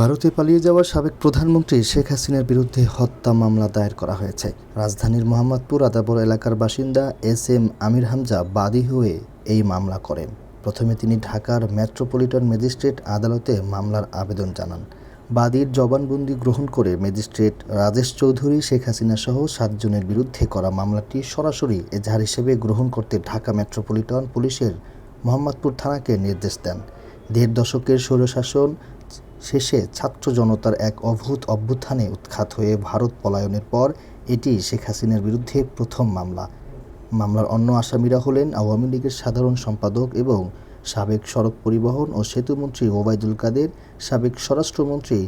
ভারতে পালিয়ে যাওয়া সাবেক প্রধানমন্ত্রী শেখ হাসিনার বিরুদ্ধে হত্যা মামলা দায়ের করা হয়েছে। রাজধানীর মোহাম্মদপুর আদাবর এলাকার বাসিন্দা এস এম আমির হামজা বাদী হয়ে এই মামলা করেন। প্রথমে তিনি ঢাকার মেট্রোপলিটন ম্যাজিস্ট্রেট আদালতে মামলার আবেদন জানান। বাদীর জবানবন্দি গ্রহণ করে ম্যাজিস্ট্রেট রাজেশ চৌধুরী, শেখ হাসিনা সহ সাতজনের বিরুদ্ধে করা মামলাটি সরাসরি এজাহার হিসেবে গ্রহণ করতে ঢাকা মেট্রোপলিটন পুলিশের মোহাম্মদপুর থানাকে নির্দেশ দেন। দেড় দশকের স্বৈরশাসন শেষে ছাত্র জনতার এক অভূত অভ্যুত্থানে উৎখাত হয়ে ভারত পলায়নের পর এটি শেখ হাসিনার বিরুদ্ধে প্রথম মামলা। মামলার অন্য আসামিরা হলেন আওয়ামী লীগের সাধারণ সম্পাদক এবং সাবেক সড়ক পরিবহন ও সেতুমন্ত্রী ওবায়দুল কাদের, সাবেক স্বরাষ্ট্রমন্ত্রী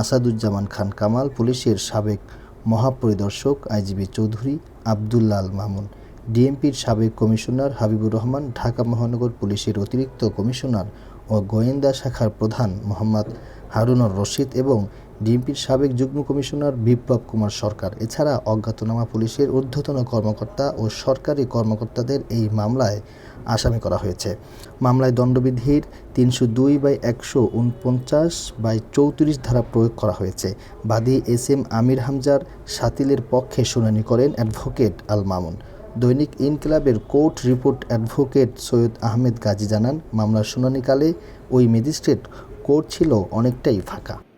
আসাদুজ্জামান খান কামাল, পুলিশের সাবেক মহাপরিদর্শক আইজিবি চৌধুরী আবদুল্লাল মামুন, ডিএমপির সাবেক কমিশনার হাবিবুর রহমান, ঢাকা মহানগর পুলিশের অতিরিক্ত কমিশনার ও গোয়েন্দা শাখার প্রধান মোহাম্মদ হারুনর রশিদ এবং ডিএমপির সাবেক যুগ্ম কমিশনার বিপ্লব কুমার সরকার। এছাড়া অজ্ঞাতনামা পুলিশের ঊর্ধ্বতন কর্মকর্তা ও সরকারি কর্মকর্তাদের এই মামলায় আসামি করা হয়েছে। মামলায় দণ্ডবিধির তিনশো দুই বাই একশো উনপঞ্চাশ বাই চৌত্রিশ ধারা প্রয়োগ করা হয়েছে। বাদী এস এম আমির হামজার সাতিলের পক্ষে শুনানি করেন অ্যাডভোকেট আল মামুন। দৈনিক ইনকিলাবের court report advocate Syed Ahmed Gazi জানান, মামলার শুনানিকালে ওই ম্যাজিস্ট্রেট কোর্ট ছিল অনেকটাই ফাঁকা।